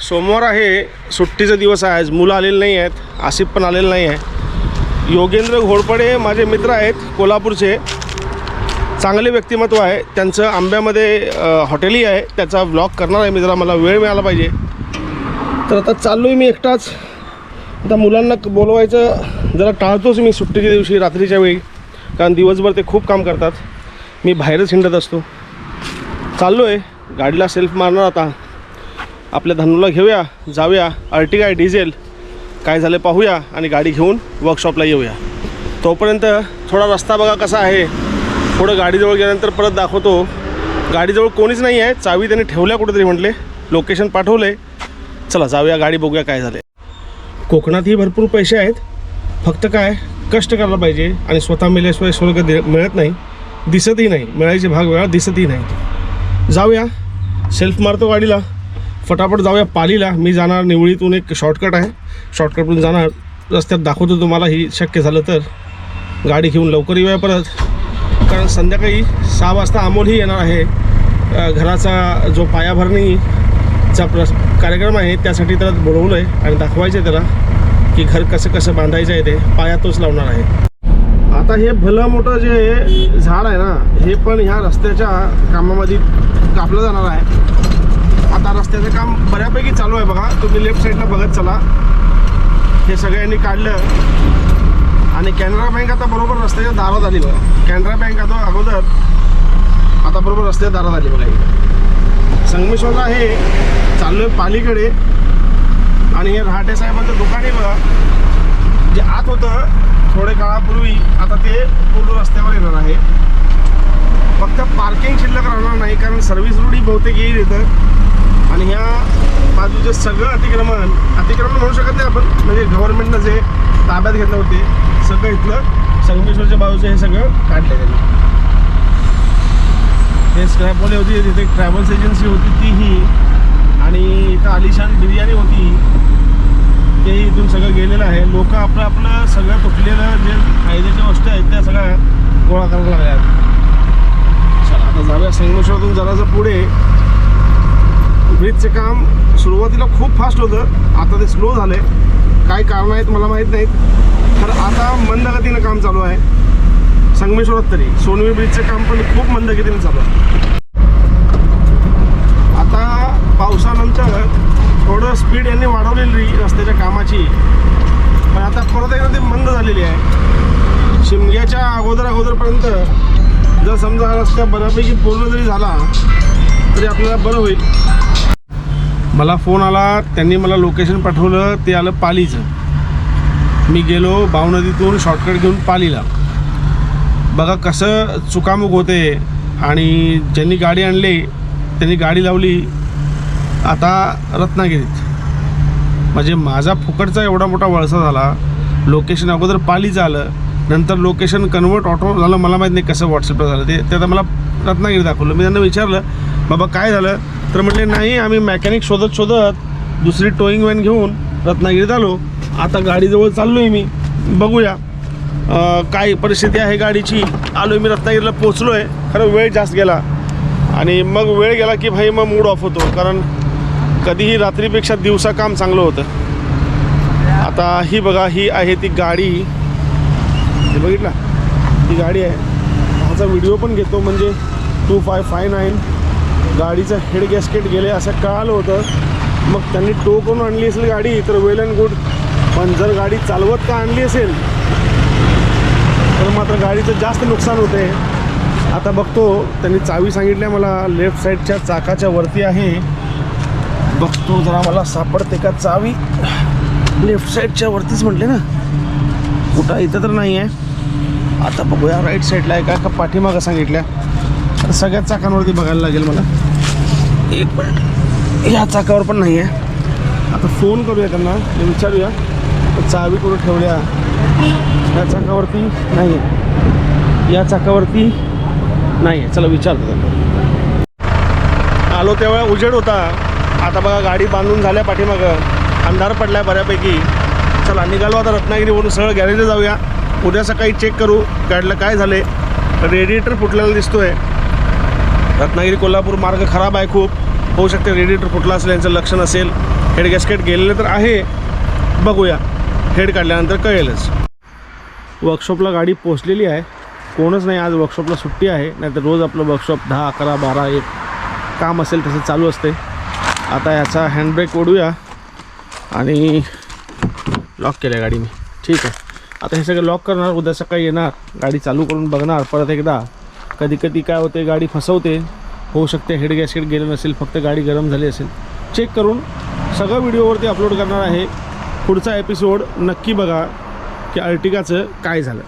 सोमवार आहे सुट्टीचा दिवस आहे आज मुलं आलेले नाही आहेत आसिफ पण आलेलं नाही आहे. योगेंद्र घोडपडे माझे मित्र आहेत कोल्हापूरचे. चांगले व्यक्तिमत्व आहे त्यांचं आंब्यामध्ये हॉटेलही आहे त्याचा व्लॉग करणार आहे मी जरा मला वेळ मिळाला पाहिजे. तर आता चाललो आहे मी एकटाच. आता मुलांना क- बोलवायचं जरा टाळतोच मी सुट्टीच्या दिवशी रात्रीच्या वेळी. कारण दिवसभर ते खूप काम करतात. मी बाहेरच हिंडत असतो. चाललो आहे गाडीला सेल्फ मारणार आता. आपल्या धनूला घेऊया जाऊया. Ertiga diesel. काय झालं पाहूया आणि गाडी घेऊन वर्कशॉपला येऊया. तोपर्यंत थोडा रस्ता बघा कसा आहे. पुढं गाडीजवळ गेल्यानंतर परत दाखवतो. गाडीजवळ कोणीच नाही आहे. चावी त्यांनी ठेवल्या कुठेतरी म्हटले. लोकेशन पाठवलं आहे चला जाऊया गाडी बघूया काय झालं कोकणातही भरपूर पैसे आहेत. फक्त काय कष्ट करायला पाहिजे आणि स्वतः मिळाल्याशिवाय स्वर्ग दे मिळत नाही. दिसतही नाही. मिळायचे भाग वेळा दिसतही नाही. जाऊया. सेल्फ मारतो गाडीला. फटाफट जाऊया पालीला. मी जाणार निवळीतून एक शॉर्टकट आहे. शॉर्टकटून जाणार. रस्त्यात दाखवतो तुम्हाला ही शक्य झालं तर. गाडी घेऊन लवकर येऊया परत. कारण संध्याकाळी सहा वाजता अमोलही येणार आहे. घराचा जो पायाभरणीचा प्र कार्यक्रम आहे त्यासाठी त्याला बोलवलं आहे आणि दाखवायचं आहे त्याला की घर कसं कसं बांधायचं आहे ते. पाया तोच लावणार आहे. आता हे भलं मोठं जे झाड आहे ना हे पण ह्या रस्त्याच्या कामामध्ये कापलं जाणार आहे. आता रस्त्याचं काम बऱ्यापैकी चालू आहे बघा. तुम्ही लेफ्ट साईडला बघत चला. हे सगळ्यांनी काढलं. आणि कॅनरा बँक आता बरोबर रस्त्याच्या दारात आली बघा. कॅनरा बँक आता अगोदर आता बरोबर रस्त्याच्या दारात आली बघा संगमेश्वरला हे चाललो आहे पालीकडे. आणि हे रहाटे साहेबांचं दुकान आहे बघा. जे आत होतं थोडे काळापूर्वी आता ते पूर्ण रस्त्यावर येणार आहे. फक्त पार्किंग शिल्लक राहणार नाही कारण सर्व्हिस रोड ही बहुतेक येईल इथं. आणि ह्या बाजूचे सगळं अतिक्रमण अतिक्रमण म्हणू शकत नाही आपण. म्हणजे गव्हर्नमेंटनं जे ताब्यात घेतलं होते सगळं इथलं संगमेश्वरच्या बाजूचं हे सगळं काढलं त्यांनी. हे स्क्रॅपवाले होती तिथे ट्रॅव्हल्स एजन्सी होती तीही आणि इथं आलिशान बिर्याणी होती ते इथून सगळं गेलेलं आहे. लोक आपलं आपलं सगळं तुटलेलं जे फायद्याच्या वस्तू आहेत त्या सगळ्या गोळा करायला लागल्या चला आता जाऊया संगमेश्वरातून जरासं पुढे. ब्रिजचं काम सुरुवातीला खूप फास्ट होतं. आता ते स्लो झालं आहे काय कारणं आहेत मला माहीत नाहीत. तर आता मंद गतीनं काम चालू आहे. संगमेश्वरात तरी. सोनवी ब्रिजचं काम पण खूप मंद गतीनं चालू आहे. आता पावसानंतर थोडं स्पीड यांनी वाढवलेली रस्त्याच्या कामाची. पण आता परत एकदा ती मंद झालेली आहे. शिमग्याच्या अगोदर अगोदरपर्यंत जर समजा हा रस्ता बऱ्यापैकी पूर्ण जरी झाला तरी आपल्याला बरं होईल. मला फोन आला त्यांनी मला लोकेशन पाठवलं ते आलं पालीचं. मी गेलो भावनदीतून शॉर्टकट घेऊन पालीला. बघा कसं चुकामुक होते आणि ज्यांनी गाडी आणली त्यांनी गाडी लावली आता रत्नागिरीत. म्हणजे माझा फुकटचा एवढा मोठा वळसा झाला लोकेशन अगोदर पालीचं आलं नंतर लोकेशन कन्वर्ट ऑटो झालं मला माहीत नाही कसं व्हॉट्सअपला झालं ते ते आता मला रत्नागिरी दाखवलं. मी त्यांना विचारलं बाबा काय झालं? तर म्हटले नाही आम्ही मेकॅनिक शोधत शोधत दुसरी टोईंग वॅन घेऊन रत्नागिरीत आलो. आता गाडीजवळ चाललो आहे मी. बघूया. काय परिस्थिती आहे गाडीची? आलो आहे मी रत्नागिरीला पोचलो आहे खरं वेळ जास्त गेला. आणि मग वेळ गेला की भाई मग मूड ऑफ होतो. कारण कधीही रात्रीपेक्षा दिवसा काम चांगलं होतं. आता ही बघा ही आहे ती गाडी. हे बघितला? ती गाडी आहे. ह्याचा व्हिडिओ पण घेतो. म्हणजे टू फाय फाय नाईन गाडीचं हेड गॅस्केट गेले असं काल होतं. मग त्यांनी टो करून आणली असेल गाडी तर वेल अँड गुड पण जर गाडी चालवत का आणली असेल तर मात्र गाडीचं जास्त नुकसान होते आता बघतो त्यांनी चावी सांगितल्या मला लेफ्ट साईडच्या चाकाच्या वरती आहे. बघतो जरा मला सापडते का चावी. लेफ्ट साईडच्या वरतीच म्हटले ना. कुठं इथं तर नाही आहे आता बघूया राईट साईडला आहे का का पाठीमागं सांगितल्या. सगळ्याच चाकांवरती बघायला लागेल मला. एक मिनिट. ह्या चाकावर पण नाही आहे आता फोन करूया त्यांना विचारूया. चावी कुठं ठेवल्या? या चाकावरती नाही आहे या चाकावरती नाही आहे चला विचारतो त्यांना. आलो तेव्हा उजेड होता. आता बघा गाडी बांधून झाल्या पाठीमागं. अंधार पडलाय बऱ्यापैकी. चला निघालो आता रत्नागिरीवरून. सरळ गॅरेजला जाऊया. उद्या सकाळी चेक करू. गाडीला काय झाले रेडिएटर फुटलेला दिसतोय. रत्नागिरी कोल्हापूर मार्ग खराब आहे खूप. होऊ शकते रेडिएटर फुटला असेल यांचं लक्षण असेल. हेड गॅस्केट गेलेलं तर आहे. बघूया. हेड काढल्यानंतर कळेलच. वर्कशॉपला गाडी पोचलेली आहे. कोणच नाही आज वर्कशॉपला सुट्टी आहे. नाहीतर रोज आपलं वर्कशॉप दहा अकरा बारा एक काम असेल तसं चालू असते. आता याचा हँडब्रेक ओढूया. आणि लॉक केलं गाडी मी ठीक आहे. आता हे सगळं लॉक करणार उद्या सकाळी येणार. गाडी चालू करून बघणार परत एकदा. कधी कधी काय होते गाडी फसवते. होऊ शकते हेड गॅसकेट गेलं नसेल फक्त गाडी गरम झाली असेल. चेक करून सगळं व्हिडिओवरती अपलोड करणार आहे. पुढचा एपिसोड नक्की बघा की अर्टिगाचं काय झालं.